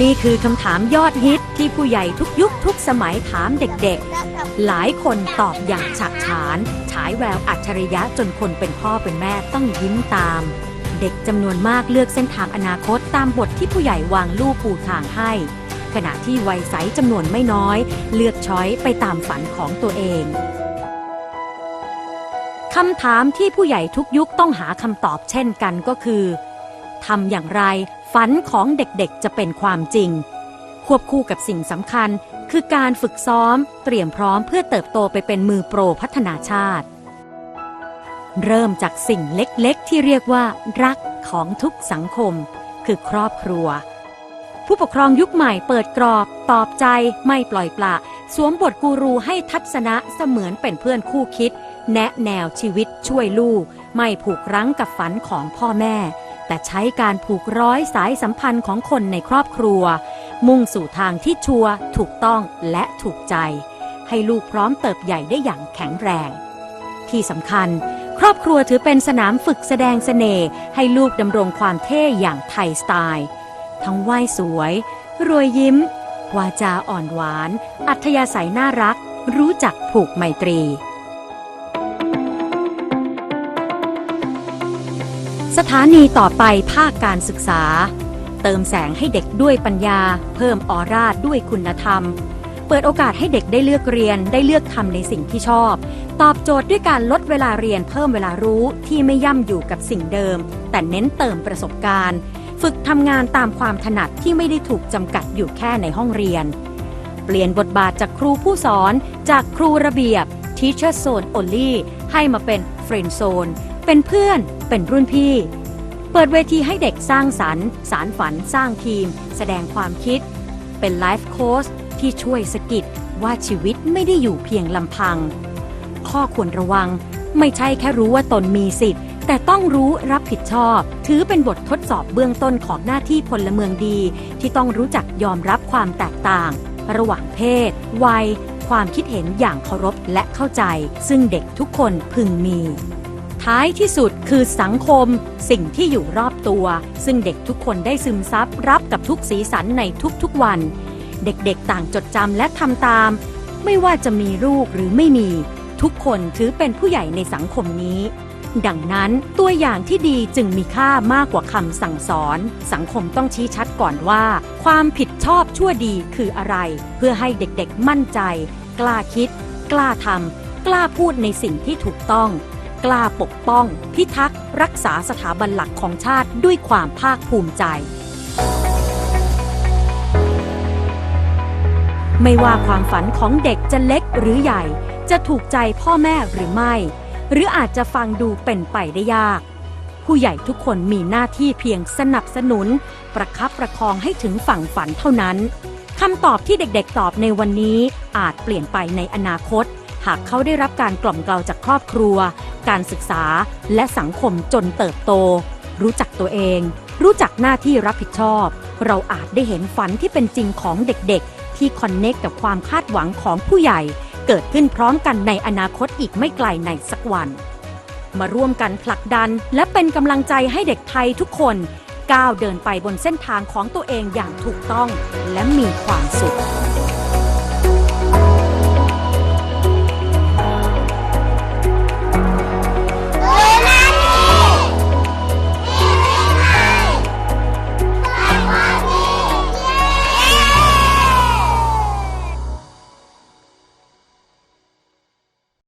นี่คือคำถามยอดฮิตที่ผู้ใหญ่ทุกยุคทุกสมัยถามเด็กๆหลายคนตอบอย่างฉักฉาน ฉายแววอัจฉริยะจนคนเป็นพ่อเป็นแม่ต้องยิ้มตาม เด็กจำนวนมากเลือกเส้นทางอนาคตตามบทที่ผู้ใหญ่วางลู่ปูทางให้ ขณะที่วัยใสจำนวนไม่น้อย เลือกช้อยไปตามฝันของตัวเอง คำถามที่ผู้ใหญ่ทุกยุคต้องหาคำตอบเช่นกันก็คือ ทำอย่างไร ฝันของเด็กๆจะเป็นความจริง ควบคู่กับสิ่งสำคัญ คือการฝึกซ้อม เตรียมพร้อมเพื่อเติบโตไปเป็นมือโปรพัฒนาชาติ เริ่มจากสิ่งเล็กๆ ที่เรียกว่า รักของทุกสังคม คือครอบครัว ผู้ปกครองยุคใหม่เปิดกรอบปลอบใจ ไม่ปล่อยปละสวมบทกูรูให้ทัศนะเสมือนเป็นเพื่อนคู่คิด แนะแนวชีวิตช่วยลูก ไม่ผูกรั้งกับฝันของพ่อแม่ แต่ใช้การผูกร้อยสายสัมพันธ์ของคนในครอบครัว มุ่งสู่ทางที่ชัวร์ถูกต้องและถูกใจ ให้ลูกพร้อมเติบใหญ่ได้อย่างแข็งแรง ที่สำคัญ ครอบครัวถือเป็นสนามฝึกแสดงเสน่ห์ให้ลูกดำรงความเท่อย่างไทยสไตล์ ทั้งไหวสวย รวยยิ้ม วาจาอ่อนหวาน อัธยาศัยน่ารัก รู้จักผูกไมตรี สถานีต่อไปภาคการศึกษา เติมแสงให้เด็กด้วยปัญญา เพิ่มออร่าด้วยคุณธรรม เปิดโอกาสให้เด็กได้เลือกเรียนได้เลือกทำในสิ่งที่ชอบ ตอบโจทย์ด้วยการลดเวลาเรียนเพิ่มเวลารู้ที่ไม่ย่ำอยู่กับสิ่งเดิม แต่เน้นเติมประสบการณ์ ฝึกทำงานตามความถนัดที่ไม่ได้ถูกจำกัดอยู่แค่ในห้องเรียน เปลี่ยนบทบาทจากครูผู้สอน จากครูระเบียบ Teacher Zone Only ให้มาเป็น Friend Zone เป็นเพื่อน เป็นรุ่นพี่ เปิดเวทีให้เด็กสร้างสรรค์ สารฝันสร้างทีม แสดงความคิด เป็นไลฟ์โค้ชที่ช่วยสกิดว่าชีวิตไม่ได้อยู่เพียงลำพัง ข้อควรระวังไม่ใช่แค่รู้ว่าตนมีสิทธิ์ แต่ต้องรู้รับผิดชอบ ถือเป็นบททดสอบเบื้องต้นของหน้าที่พลเมืองดี ที่ต้องรู้จักยอมรับความแตกต่าง ระหว่างเพศ วัย ความคิดเห็นอย่างเคารพและเข้าใจ ซึ่งเด็กทุกคนพึงมี ท้ายที่สุดคือสังคม สิ่งที่อยู่รอบตัว ซึ่งเด็กทุกคนได้ซึมซับรับกับทุกสีสันในทุกๆวัน เด็กๆต่างจดจำและทำตาม ไม่ว่าจะมีลูกหรือไม่มี ทุกคนถือเป็นผู้ใหญ่ในสังคมนี้ ดังนั้นตัวอย่างที่ดีจึงมีค่ามากกว่าคำสั่งสอน สังคมต้องชี้ชัดก่อนว่า ความผิดชอบชั่วดีคืออะไร เพื่อให้เด็กๆมั่นใจ กล้าคิด กล้าทำกล้าพูดในสิ่งที่ถูกต้อง กล้าปกป้อง พิทักษ์รักษาสถาบันหลักของชาติด้วยความภาคภูมิใจ ไม่ว่าความฝันของเด็กจะเล็กหรือใหญ่ จะถูกใจพ่อแม่หรือไม่ หรืออาจจะฟังดูเป็นไปได้ยาก ผู้ใหญ่ทุกคนมีหน้าที่เพียงสนับสนุน ประคับประคองให้ถึงฝั่งฝันเท่านั้นคำตอบที่เด็กๆ ตอบในวันนี้อาจเปลี่ยนไปในอนาคต หากเขาได้รับการกล่อมเกลาจากครอบครัว การศึกษา และสังคมจนเติบโต รู้จักตัวเอง รู้จักหน้าที่รับผิดชอบ เราอาจได้เห็นฝันที่เป็นจริงของเด็กๆ ที่คอนเนคกับความคาดหวังของผู้ใหญ่ เกิดขึ้นพร้อมกันในอนาคตอีกไม่ไกลในสักวัน มาร่วมกันผลักดัน และเป็นกำลังใจให้เด็กไทยทุกคนก้าวเดินไปบนเส้นทางของตัวเองอย่างถูกต้องและมีความสุข